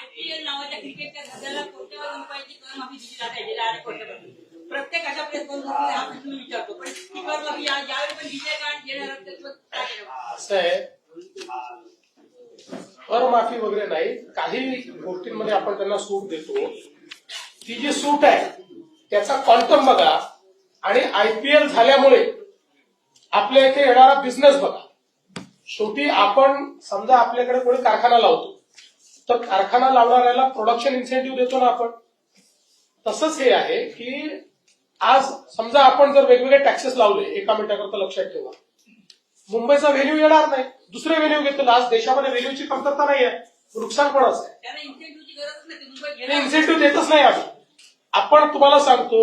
IPL नावाच्या क्रिकेटच्या धंद्याला कोट्यवधी रुपयाची कर माफी दिली जाते गेल्या अनेक वर्षापासून प्रत्येक अशा प्रेस कॉन्फरन्समध्ये हा प्रश्न विचारतो. पण स्पीकरला मी यावेळी पण विजय गाण येणार असेल तर करमाफी वगैरे नाही. काही गोष्टींमध्ये आपण त्यांना सूट देतो. ती जी सूट आहे त्याचा क्वांटम बघा. आणि आयपीएल झाल्यामुळे आपल्या इथे येणारा बिझनेस बघा. शेवटी आपण समजा आपल्याकडे कोणी कारखाना लावतो. तर कारखाना लावणाऱ्याला प्रोडक्शन इन्सेंटिव्ह देतो ना आपण. तसंच हे आहे की आज समजा आपण जर वेगवेगळे टॅक्सेस लावले एका मिनिटाकरता लक्षात ठेवा. मुंबईचा व्हॅल्यू येणार नाही. दुसरे व्हॅल्यू घेतील. आज देशामध्ये व्हॅल्यूची कमतरता नाही. आहे नुकसान कोणाचं आहे इन्सेंटिव्ह देतच नाही आम्ही. आपण तुम्हाला सांगतो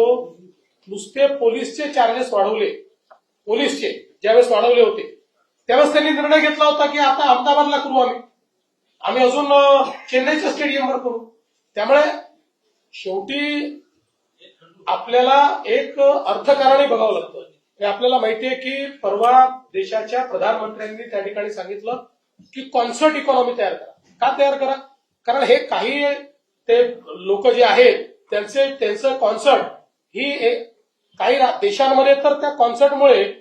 नुसते पोलीसचे चार्जेस वाढवले. पोलीसचे ज्यावेळेस वाढवले होते त्यावेळेस त्यांनी निर्णय घेतला होता की आता अहमदाबादला करू आम्ही. आम्ही अजून चेन्नईच्या स्टेडियमवर करू. त्यामुळे शेवटी आपल्याला एक अर्थकारणी बघावं लागतं. हे आपल्याला माहितीये की परवा देशाच्या प्रधानमंत्र्यांनी त्या ठिकाणी सांगितलं की कॉन्सर्ट इकॉनॉमी तयार करा. का तयार करा? कारण हे काही ते लोक जे आहेत त्यांचे त्यांचं कॉन्सर्ट ही एक- काही देशांमध्ये तर त्या कॉन्सर्टमुळे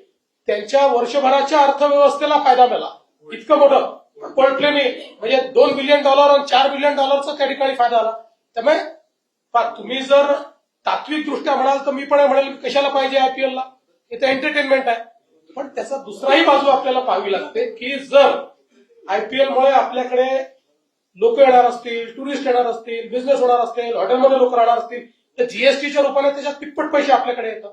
त्यांच्या वर्षभराच्या अर्थव्यवस्थेला फायदा मिळाला. इतकं मोठं. कोल्डप्लेने म्हणजे दोन बिलियन डॉलर आणि चार बिलियन डॉलरचा त्या ठिकाणी फायदा आला त्यामुळे तुम्ही जर तात्विक दृष्ट्या म्हणाल तर मी पण म्हणेल कशाला पाहिजे आयपीएलला इथं एंटरटेनमेंट आहे. पण त्याचा दुसराही बाजू आपल्याला पाहावी लागते की जर आयपीएल मुळे आपल्याकडे लोक येणार असतील टुरिस्ट येणार असतील बिझनेस होणार असतील हॉटेलमध्ये लोक राहणार असतील तर जीएसटीच्या रूपाने त्याच्यात तिप्पट पैसे आपल्याकडे येतात.